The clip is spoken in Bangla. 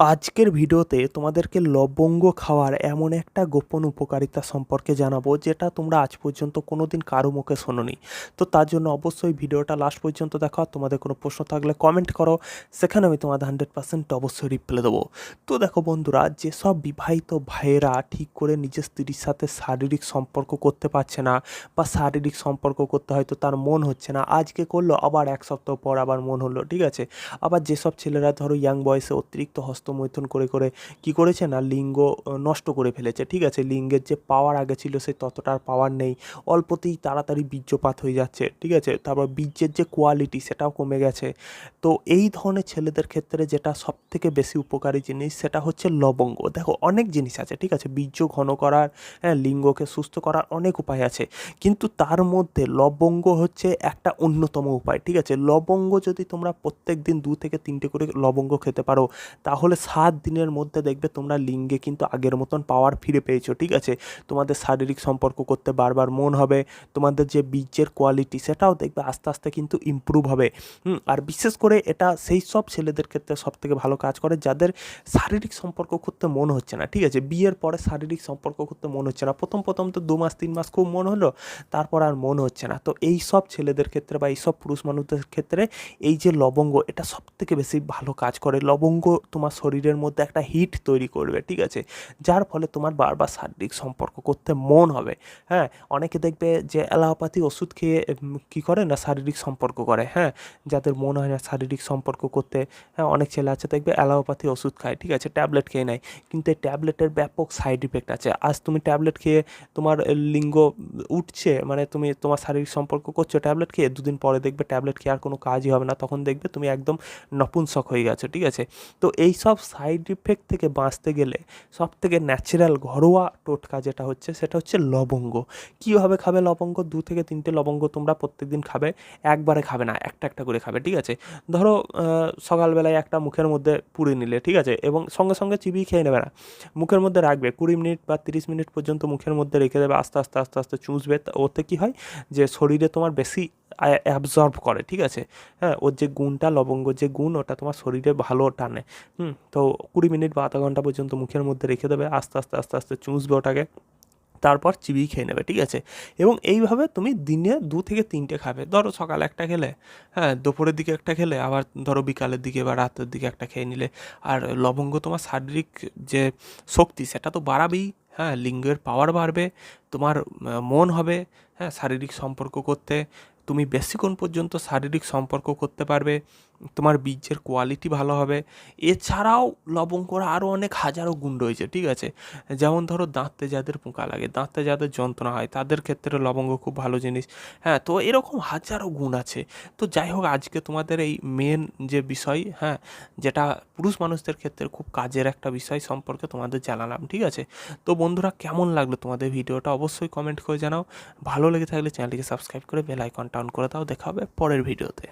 আজকের ভিডিওতে তোমাদেরকে লবঙ্গ খাওয়ার এমন একটা গোপন উপকারিতা সম্পর্কে জানাব, যেটা তোমরা আজ পর্যন্ত কোনোদিন কারও মুখে শোনোনি। তো তার জন্য অবশ্যই ভিডিওটা লাস্ট পর্যন্ত দেখো তোমাদের কোনো প্রশ্ন থাকলে কমেন্ট করো, সেখানে আমি তোমাদের হান্ড্রেড পার্সেন্ট অবশ্যই রিপ্লাই দেবো। তো দেখো বন্ধুরা, যেসব বিবাহিত ভাইয়েরা ঠিক করে নিজের স্ত্রীর সাথে শারীরিক সম্পর্ক করতে পারছে না, বা শারীরিক সম্পর্ক করতে হয়তো তার মন হচ্ছে না, আজকে করল, আবার এক সপ্তাহ পর আবার মন হলো, ঠিক আছে? আবার যেসব ছেলেরা ধরো ইয়াং বয়সে অতিরিক্ত হস্তমৈথুন করে করে কি করেছে না লিঙ্গ নষ্ট করে ফেলেছে। ঠিক আছে, লিঙ্গের যে পাওয়ার আগে ছিল সে ততটা আর পাওয়ার নেই। অল্পতেই তাড়াতাড়ি বীর্যপাত হয়ে যাচ্ছে। ঠিক আছে, তারপর বীর্যের যে কোয়ালিটি সেটাও কমে গেছে। তো এই ধরনের ছেলেদের ক্ষেত্রে যেটা সব থেকে বেশি উপকারী জিনিস সেটা হচ্ছে লবঙ্গ। দেখো, অনেক জিনিস আছে। ঠিক আছে, বীর্য ঘন করার হ্যাঁ লিঙ্গকে সুস্থ করার অনেক উপায় আছে। কিন্তু তার মধ্যে লবঙ্গ হচ্ছে একটা অন্যতম উপায়। ঠিক আছে, লবঙ্গ যদি তোমরা প্রত্যেক দিন দু থেকে তিনটে করে লবঙ্গ খেতে পারো, তাহলে সাত দিনের মধ্যে দেখবে তোমরা লিঙ্গে কিন্তু আগের মতন পাওয়ার ফিরে পেয়েছ, ঠিক আছে? তোমাদের শারীরিক সম্পর্ক করতে বারবার মন হবে, তোমাদের যে বীর্যের কোয়ালিটি সেটাও দেখবে আস্তে আস্তে কিন্তু ইমপ্রুভ হবে। আর বিশেষ করে এটা সেই সব ছেলেদের ক্ষেত্রে সব থেকে ভালো কাজ করে, যাদের শারীরিক সম্পর্ক করতে মন হচ্ছে না, ঠিক আছে? বিয়ের পরে শারীরিক সম্পর্ক করতে মন হচ্ছে না, প্রথম প্রথম তো দু মাস, তিন মাস খুব মন হলো, তারপর আর মন হচ্ছে না। তো এই সব ছেলেদের ক্ষেত্রে বা এই সব পুরুষ মানুষদের ক্ষেত্রে এই যে লবঙ্গ, এটা সব থেকে বেশি ভালো কাজ করে। লবঙ্গ তোমার শরীরের মধ্যে একটা হিট তৈরি করবে, ঠিক আছে? যার ফলে তোমার বারবার শারীরিক সম্পর্ক করতে মন হবে। হ্যাঁ অনেকে দেখবে যে অ্যালোপ্যাথি ওষুধ খেয়ে কী করে না শারীরিক সম্পর্ক করে হ্যাঁ? যাদের মন হয় না শারীরিক সম্পর্ক করতে হ্যাঁ অনেক ছেলে আছে দেখবে অ্যালোপ্যাথি ওষুধ খায়, ঠিক আছে? ট্যাবলেট খেয়ে নেয়। কিন্তু এই ট্যাবলেটের ব্যাপক সাইড ইফেক্ট আছে। আজ তুমি ট্যাবলেট খেয়ে তোমার লিঙ্গ উঠছে মানে তুমি তোমার শারীরিক সম্পর্ক করছ ট্যাবলেট খেয়ে, দুদিন পরে দেখবে ট্যাবলেট খেয়ে আর কোনো কাজই হবে না। তখন দেখবে তুমি একদম নপুংসক হয়ে গেছো, ঠিক আছে? তো এই সব সাইড ইফেক্ট থেকে বাঁচতে গেলে সব থেকে ন্যাচারাল ঘরোয়া টোটকা যেটা হচ্ছে, সেটা হচ্ছে লবঙ্গ। কীভাবে খাবে লবঙ্গ? দু থেকে তিনটে লবঙ্গ তোমরা প্রত্যেকদিন খাবে, একবারে খাবে না, একটা একটা করে খাবে, ঠিক আছে? ধরো সকালবেলায় একটা মুখের মধ্যে পুড়ে নিলে, ঠিক আছে? এবং সঙ্গে সঙ্গে চিবিয়ে খেয়ে নেবে না। মুখের মধ্যে রাখবে, কুড়ি মিনিট বা তিরিশ মিনিট পর্যন্ত মুখের মধ্যে রেখে দেবে, আস্তে আস্তে আস্তে আস্তে চুষবে ওতে কী হয়? যে শরীরে তোমার বেশি অ্যাবজর্ব করে, ঠিক আছে? হ্যাঁ ওর যে গুণটা, লবঙ্গ যে গুণ, ওটা তোমার শরীরে ভালো টানে। হুম, তো কুড়ি মিনিট বা আধা ঘণ্টা পর্যন্ত মুখের মধ্যে রেখে দেবে, আস্তে আস্তে আস্তে আস্তে চুষবে ওটাকে, তারপর চিবিয়ে খেয়ে নেবে, ঠিক আছে? এবং এইভাবে তুমি দিনে দু থেকে তিনটে খাবে। ধরো সকালে একটা খেলে হ্যাঁ দুপুরের দিকে একটা খেলে, আবার ধরো বিকালের দিকে বা রাতের দিকে একটা খেয়ে নিলে। আর লবঙ্গ তোমার শারীরিক যে শক্তি, সেটা তো বাড়াবেই হ্যাঁ লিঙ্গের পাওয়ার বাড়বে, তোমার মন হবে হ্যাঁ শারীরিক সম্পর্ক করতে তুমি বেশিক্ষণ পর্যন্ত শারীরিক সম্পর্ক করতে পারবে। তোমার বীজের কোয়ালিটি ভালো হবে। এছাড়াও লবঙ্গর আরও অনেক হাজারো গুণ রয়েছে, ঠিক আছে? যেমন ধরো দাঁতে যাদের পোকা লাগে, দাঁতে যাদের যন্ত্রণা হয়, তাদের ক্ষেত্রে লবঙ্গ খুব ভালো জিনিস। হ্যাঁ তো এরকম হাজারো গুণ আছে। তো যাই হোক, আজকে তোমাদের এই মেন যে বিষয় হ্যাঁ যেটা পুরুষ মানুষদের ক্ষেত্রে খুব কাজের একটা বিষয় সম্পর্কে তোমাদের জানালাম, ঠিক আছে? তো বন্ধুরা, কেমন লাগল তোমাদের ভিডিওটা অবশ্যই কমেন্ট করে জানাও। ভালো লেগে থাকলে চ্যানেলটিকে সাবস্ক্রাইব করে বেল আইকনটা অন করে দাও। দেখা হবে পরের ভিডিওতে।